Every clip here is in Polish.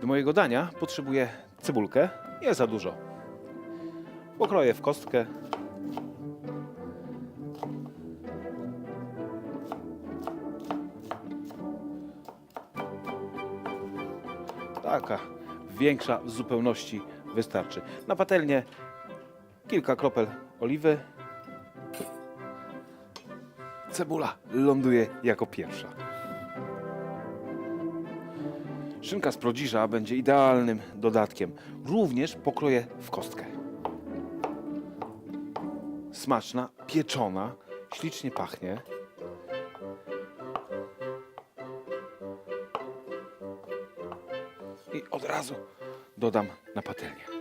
Do mojego dania potrzebuję cebulkę, nie za dużo. Pokroję w kostkę. Taka większa w zupełności wystarczy. Na patelnię kilka kropel oliwy. Cebula ląduje jako pierwsza. Szynka z prodziża będzie idealnym dodatkiem. Również pokroję w kostkę. Smaczna, pieczona, ślicznie pachnie. I od razu dodam na patelnię.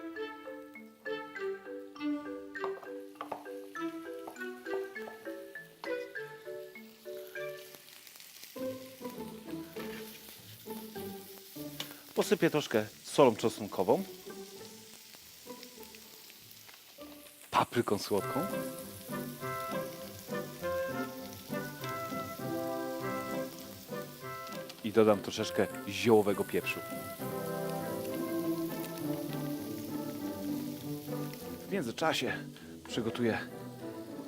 Posypię troszkę solą czosnkową, papryką słodką. I dodam troszeczkę ziołowego pieprzu. W międzyczasie przygotuję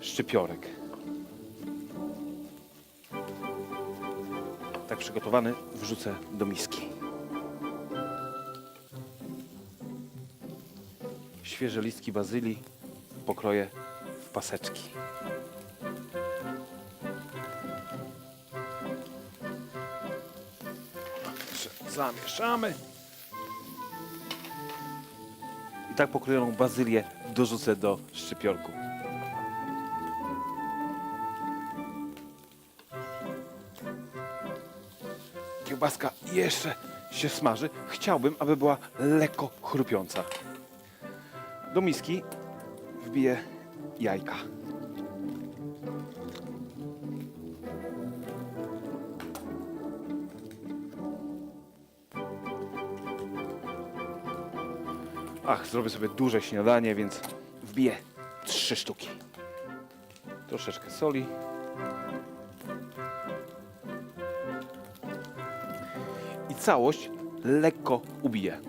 szczypiorek. Tak przygotowany wrzucę do miski. Świeże listki bazylii pokroję w paseczki. Zamieszamy. I tak pokrojoną bazylię dorzucę do szczypiorku. Kiełbaska jeszcze się smaży. Chciałbym, aby była lekko chrupiąca. Do miski wbiję jajka. Ach, zrobię sobie duże śniadanie, więc wbiję trzy sztuki. Troszeczkę soli. I całość lekko ubiję.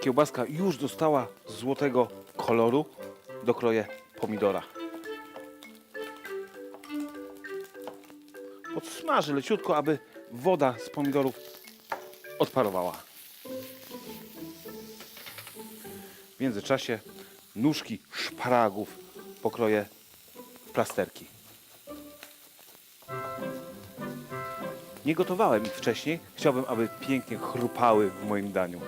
Kiełbaska już dostała złotego koloru. Dokroję pomidora. Podsmażę leciutko, aby woda z pomidorów odparowała. W międzyczasie nóżki szparagów pokroję w plasterki. Nie gotowałem ich wcześniej. Chciałbym, aby pięknie chrupały w moim daniu.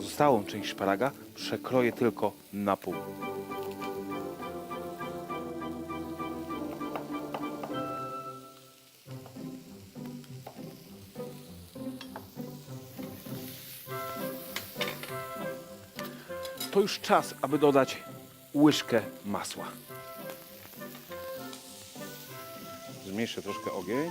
Pozostałą część szparaga przekroję tylko na pół. To już czas, aby dodać łyżkę masła. Zmniejszę troszkę ogień.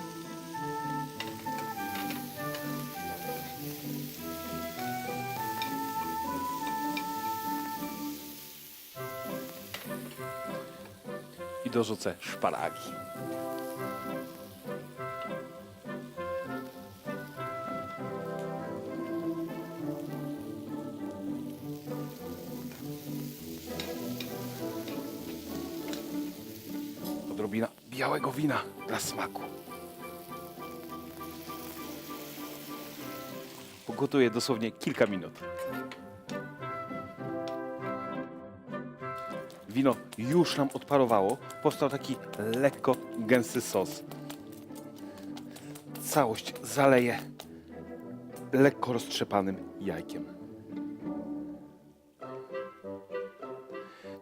I dorzucę szparagi. Odrobina białego wina dla smaku. Pogotuję dosłownie kilka minut. Wino już nam odparowało. Powstał taki lekko gęsty sos. Całość zaleję lekko roztrzepanym jajkiem.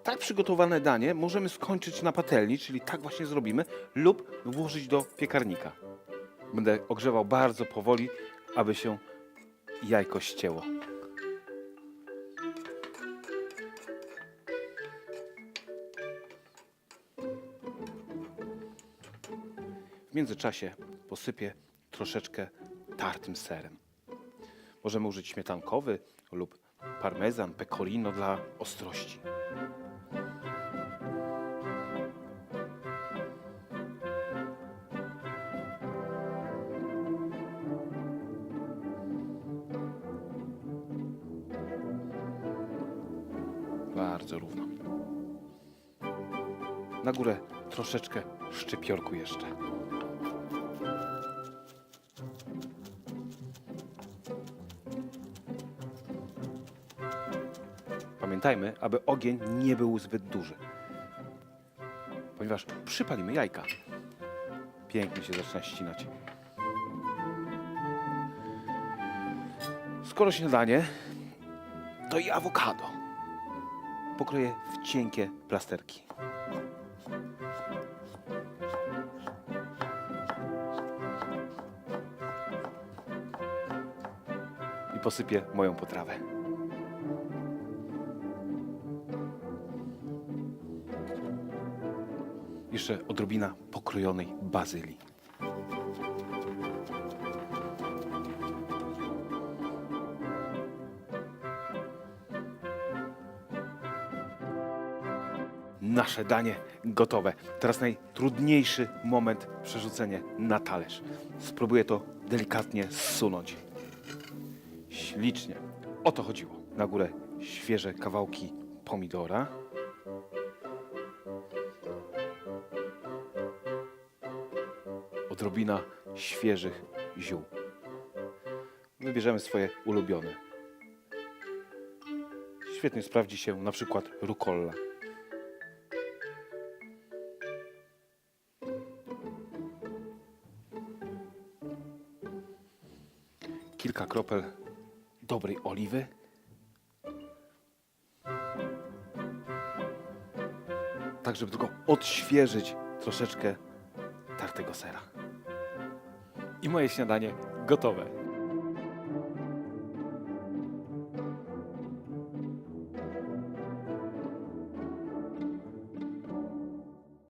Tak przygotowane danie możemy skończyć na patelni, czyli tak właśnie zrobimy, lub włożyć do piekarnika. Będę ogrzewał bardzo powoli, aby się jajko ścięło. Międzyczasie posypię troszeczkę tartym serem. Możemy użyć śmietankowy lub parmezan, pecorino dla ostrości. Bardzo równo. Na górę troszeczkę szczypiorku jeszcze. Pamiętajmy, aby ogień nie był zbyt duży. Ponieważ przypalimy jajka. Pięknie się zaczyna ścinać. Skoro śniadanie, to i awokado. Pokroję w cienkie plasterki. I posypię moją potrawę. Jeszcze odrobina pokrojonej bazylii. Nasze danie gotowe. Teraz najtrudniejszy moment przerzucenie na talerz. Spróbuję to delikatnie zsunąć. Ślicznie. O to chodziło. Na górę świeże kawałki pomidora. Odrobina świeżych ziół. Wybierzemy swoje ulubione. Świetnie sprawdzi się na przykład rukolla. Kilka kropel dobrej oliwy. Tak, żeby tylko odświeżyć troszeczkę tartego sera. I moje śniadanie gotowe.